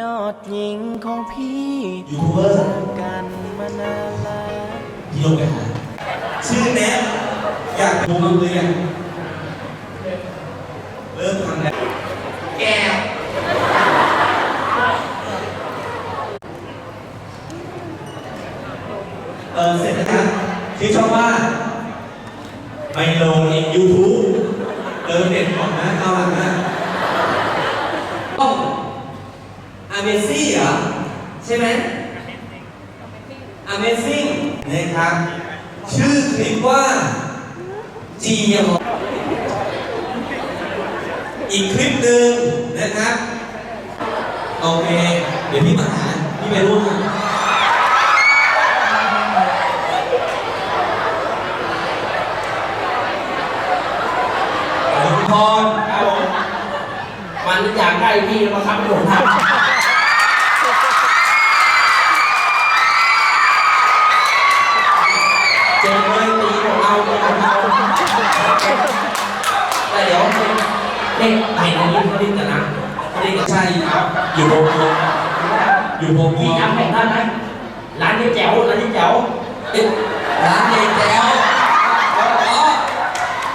ยอดหญิงของพี่ยูทูบเบอร์กันมานานแล้วพี่ลงไปหาชื่อแนทอยากดูมั้งเลยอะเริ่มทำแล้วแก้วเออเสร็จแล้วครับที่ชอบว่าไปลงใน YouTube เติมเน็ตก่อนนะเอาหลังนะต้อง Amazing เหรอ ใช่ไหม Amazing นะครับ ชื่อคลิปว่าจียมอีกคลิปหนึ่งนะครับโอเคเดี๋ยวพี่มาหาพี่ไปร่วมกันทุกคนครับผมมันอยากได้พี่มาครับผม นใช่ครับ อยู่โพงอยู่โพงพี่จำของท่านไหมร้านนี้แจ๋วร้านนี้แจ๋วเอ๊ะร้านเยแจ้วอ๋อ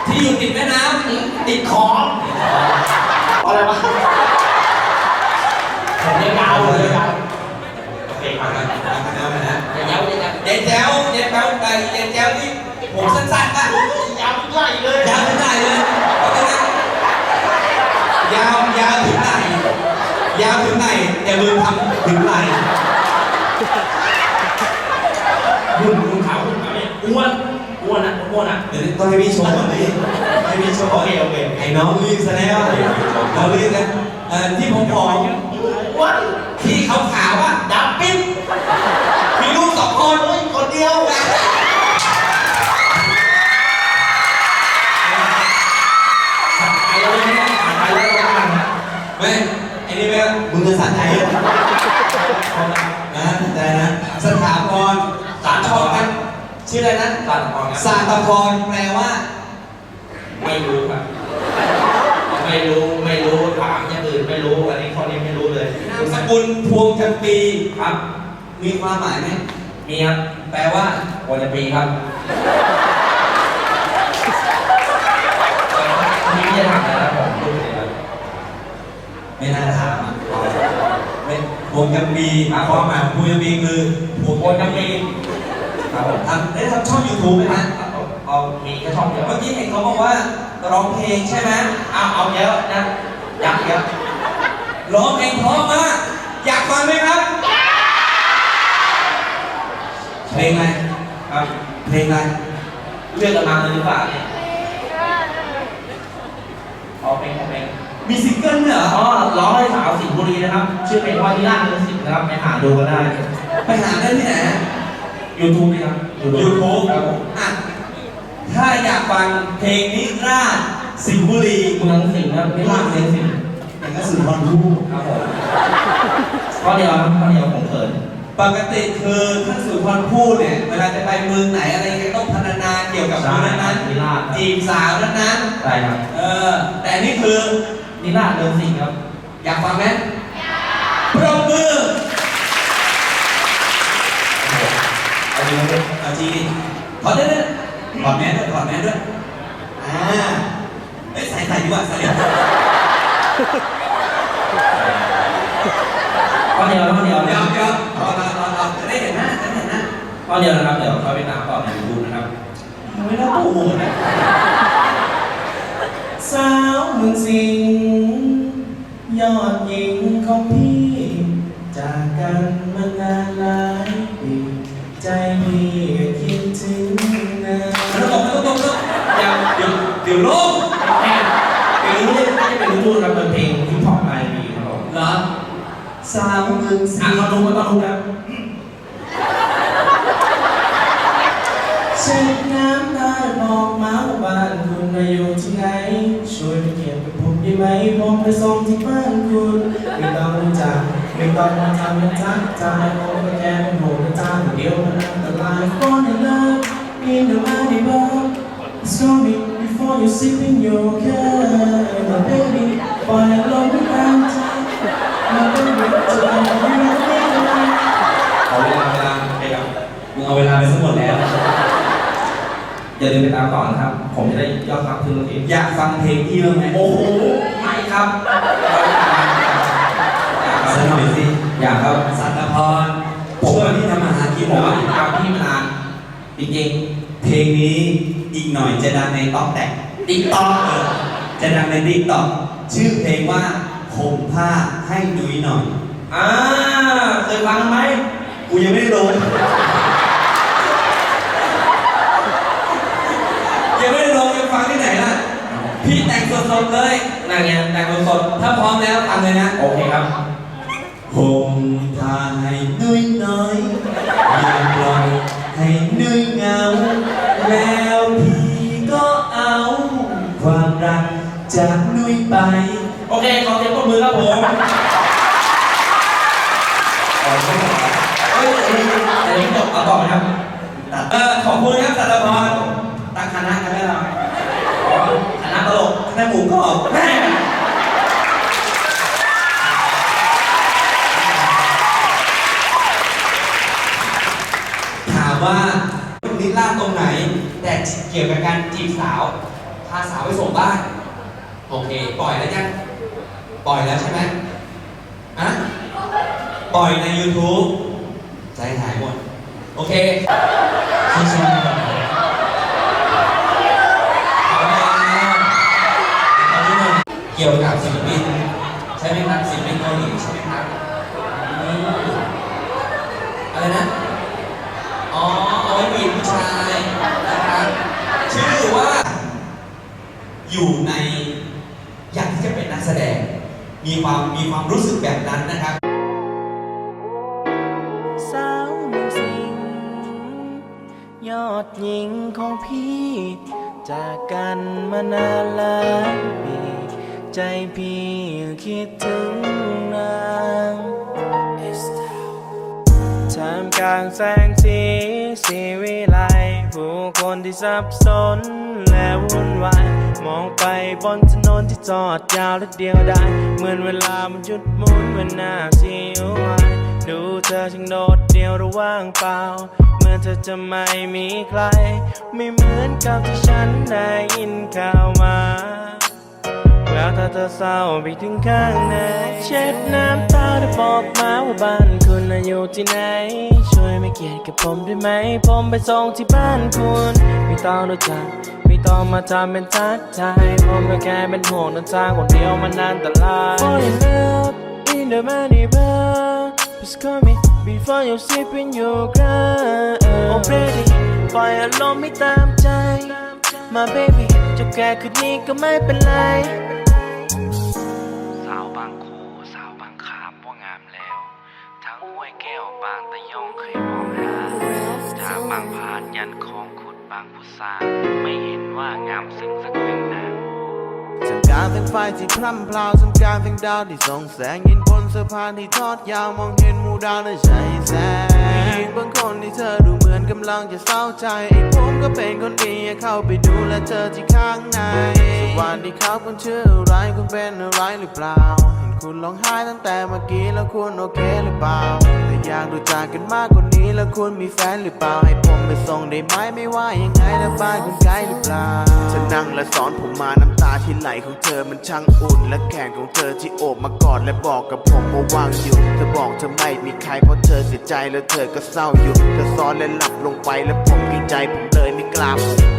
ที่อยู่ติดแม่น้ำติดของอะไรวะผมเรียกยาวเลยยาวโอเคมามากันมากันมานะเดี๋ยวยาวเลยนะเยแจ้วเยแจ้วไปเยแจ้วนี่ผมสั้นๆป่ะยาวไม่ได้เลยยาวถึงไหนเลยเอาไปนะยาวยาวถึงไหน ยาวถึงไหนอย่าลืมทำถึงไหนหุ่นหุ่นขาวหุ่นขาวเนี่ยอ้วนอ้วนอะอ้วนอะเดี๋ยวต้องให้พี่โชว์ก่อนดิให้พี่โชว์โอเคโอเคไอ้น้องรีบซะแล้วเรารีบนะเอ่อที่ผมบอกอ้วนที่เขาขาวอะดำปิ๊บมีลูกสองคนเฮ้ยคนเดียวผ่านไปแล้วเนี่ยผ่านไปแล้วต้องการนะไม่ ไอ้นี่ไม่มึงภาษาไทยนะใจนะสถาพรสารชอบกันชื่ออะไรนะตัดออกนะสาตพรแปลว่า ไม่รู้ครับไม่รู้ไม่รู้ถามอย่างอื่นไม่รู้อันนี้ข้อนี้ไม่รู้เลยนามสกุลพวงจำปีครับ มีความหมายไหมมีครับแปลว่าวันจะปีครับนี่ไม่ได้ถามนะครับผมพูดเลยครับ ไม่น่าถามอะไม่พวงจำปีความหมายของพวงจำปีคือพวงวันจะจำปีปีครับผมทำได้ทำช่องยูทูบไหมฮะเอาเอามีแค่ช่องเดียวเมื่อกี้เห็นเขาบอกว่าร้องเพลงใช่ไหมเอาเอาเยอะนะอยักเยอะร้องเพลงพราะมากอยากฟังไหมครับเพลงอะไรครับเพลงอะไรเลือกกันมาเลยหรือเปล่าเนี่ยเอาเพลงเอาเพลง มีซิงเกิลด้วยเหรออ๋อร้องให้สาวสิงห์บุรีนะครับ ชื่อเพลงว่าที่ล่าเมืองสิงห์นะครับไปหาดูกันได้ ไปหาได้ที่ไหนยูทูบนี่ครับยูทูบครับผมอะ ถ้าอยากฟังเพลงนิราชสิงห์บุรีเมืองสิงห์นะครับไม่ล่าเมืองสิงห์อย่างก็สุนทรภู่ครับผมข้อเดียวครับข้อเดียวผมเขินปกติคือท่านสุนทรภู่เนี่ย เวลาจะไปเมืองไหนอะไรก็ต้องพรรณนาเกี่ยวกับเมืองนั้นนิราชๆจีบสาวนั้นใช่ครับๆเออ แต่อันนี่คือ นิราชเมืองสิงห์ครับ อยากฟังไหมปรบมือเอาดูเลยเอาจีดิถอดได้เลยถอดแมสด้วยถอดแมสด้วย อ่าเอ้ยใส่ใส่ดีกว่าใส่ดีกว่าข้อเดียวข้อเดียวเดี๋ยวเดี๋ยวรอรอรอรอจะได้เห็นหน้าจะได้เห็นหน้าข้อเดียวนะครับ เดี๋ยวเขาไปตามต่อในยูทูบนะครับไม่น่าโปรโมทนะ สาวเมืองสิอะเขาดูมาต้องดูนะเช็ดน้ำตาบอกมาว่าบ้านคุณน่ะอยู่ที่ไหน ช่วยไปเก็บกับผมได้ไหมผมไปส่งที่บ้านคุณไม่ต้องรู้จักไม่ต้องมาทำเป็นทักทายผมก็แค่เป็นห่วงเป็นตาเดียวมันอันตราย Fall in love in the mighty world It's coming before you sip in อย่าลืมไปตามต่อนะครับ ผมจะได้ยอดซับถึงนาทีอยากฟังเพลงพี่บ้างไหมโอ้โห ไม่ครับอยากคสัรักบหน่อยสิอยากครับสัตพรผมว่าที่ทำมาหากินผมแล้ว่าวติดตามพี่มานานจริงเพลงนี้อีกหน่อยจะดังในต๊อกแตกๆติ๊กต็อกเออจะดังในติ๊กต็อกชื่อเพลงว่าห่มผ้าให้นุ้ยหน่อย อ่าเคยฟังไหมกูยังไม่ได้ลงยังไม่ได้ลงยังฟังที่ไหนล่ะ พี่แต่งสดๆเลยนั่นไงแต่งสดถ้าพร้อมแล้วทำเลยนะๆโอเคครับห่มผ้าให้นุ้ยหน่อยอย่าปล่อยให้นุ้ยเหงา แล้วพี่ก็เอา ความรักจากนุ้ยไป โอเคขอเสียงปรบมือครับผมเฮ้ยอันนี้อันนี้จบเอาต่อไหมครับ เออขอบคุณครับสัตพรตั้งคณะกันได้หรออ๋อ คณะตลกคณะหมูกรอบแม่ถามว่านิล่าตรงไหน แต่เกี่ยวกับการจีบสาว พาสาวไปส่งบ้าน โอเค ปล่อยแล้วยังปล่อยแล้วใช่ไหมอะปล่อยใน YouTube ใจหายหมด โอเคชิวๆเอาแล้วเอานิดนึง เกี่ยวกับศิลปินใช่ไหมครับศิลปินเกาหลีใช่ไหมครับอืมอะไรนะ อ๋อเอาไว้บีบผู้ชายนะครับชื่อว่า อยู่ในอยากที่จะเป็นนักแสดง มีความมีความรู้สึกแบบนั้นนะครับ สาวเมืองสิงห์ยอดหญิงของพี่ จากกันมานานหลายปี ใจพี่คิดถึงนางท่ามกลางแสงสีสีวิไลผู้คนที่สับสนและวุ่นวายมองไปบนถนนที่จอดยาวและเดียวดายเหมือนเวลามันหยุดมุนเวันหน้าสิวหายดูเธอช่างโดดเดียวระว่างเปล่าเมื่อเธอจะไม่มีใคร ไม่เหมือนกับที่ฉันได้ยินข่าวมา แล้วถ้าเธอเศร้าไปถึงข้างใน เช็ดน้ำตาได้บอกมาว่าบ้านคุณอยู่ที่ไหน ช่วยไม่เกียดกับผมได้ไหม ผมไปส่งที่บ้านคุณ ไม่ต้องรู้จัก ไม่ต้องมาทำเป็นทักทายผมก็แค่เป็นห่วงเดินทางคนเดียวมันอันตราย Fall in love in the money bar Please call me before you sleep in your ground Oh pretty ปล่อยอารมณ์ไม่ตามใจ My baby จะแก่คืนนี้ก็ไม่เป็นไร ดบาง ไม่เห็นว่างามซึ่งสักหนึ่งนางกางแสงไฟที่พร่ำพราวท่ามกางแสงดาวที่ส่องแสงยินบนสะพานที่ทอดยาวมองเห็นหมู่ดาวและใช้แสงบางคนที่เธอดูเหมือนกำลังจะเศร้าใจไอ้ผมก็เป็นคนดีเข้าไปดูและเธอที่ข้างในสวัสดีครับคุณชื่ออะไรคุณเป็นอะไรหรือเปล่าเห็นคุณร้องไห้ตั้งแต่เมื่อกี้แล้วคุณโอเคหรือเปล่าแต่อยากรู้จักกันมากกว่านี้แล้วคุณมีแฟนหรือเปล่าให้ผมไปส่งได้ไหมไม่ว่ายังไงนะบ้านคุณใกลหรือเปล่าเธอนั่งและสอนผมมาน้ำ ที่ไหลของเธอมันช่างอุ่น และแขนของเธอที่โอบมากอดและบอกกับผมว่าวางอยู่เธอบอกเธอไม่มีใครเพราะเธอเสียใจแล้วเธอก็เศร้าอยู่เธอซ้อนและหลับลงไปแล้วผมเกรงใจผมเลยไม่กล้า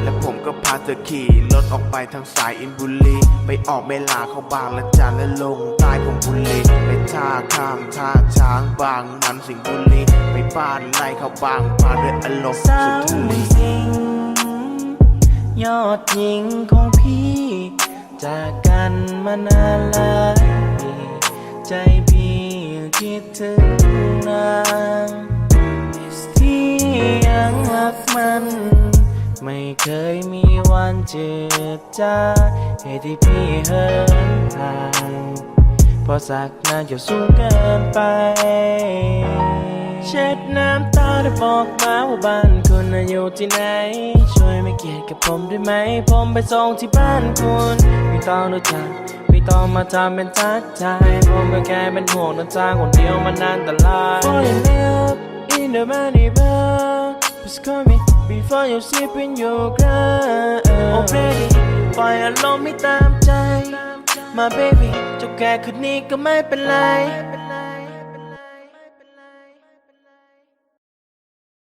และผมก็พาเธอขี่รถออกไปทางสายอินบุรีไปออกเมลาเข้าบางละจันและลงใต้ผมบุรีไปท่าข้ามท่าช้างบางมันสิงบุรีไปบ้านไล่เข้าบางพาด้วยอารมณ์สาสุวนทเมืลีองสิงห์ยอดหญิงของพี่ จากกันมานานหลายปีใจพี่คิดถึงนางที่ยังรักมัน ไม่เคยมีวันจืดจางเหตุที่พี่เหินทางเพราะสักนานจะสูงเกินไป เช็ดน้ำตาได้บอกมาว่าบ้านคุณอยู่ที่ไหน ช่วยไม่เกียดกับผมได้ไหม ผมไปส่งที่บ้านคุณ ไม่ต้องรู้จัก ไม่ต้องมาทำเป็นทักทายผมก็แค่เป็นห่วงน้ำตาคนเดียวมันอันตราย Fall in love in the money bar Please call me before you sleep in your glass Oh baby ปล่อยอารมณ์ไม่ตามใจ My baby จ้าแค่คืนนี้ก็ไม่เป็นไร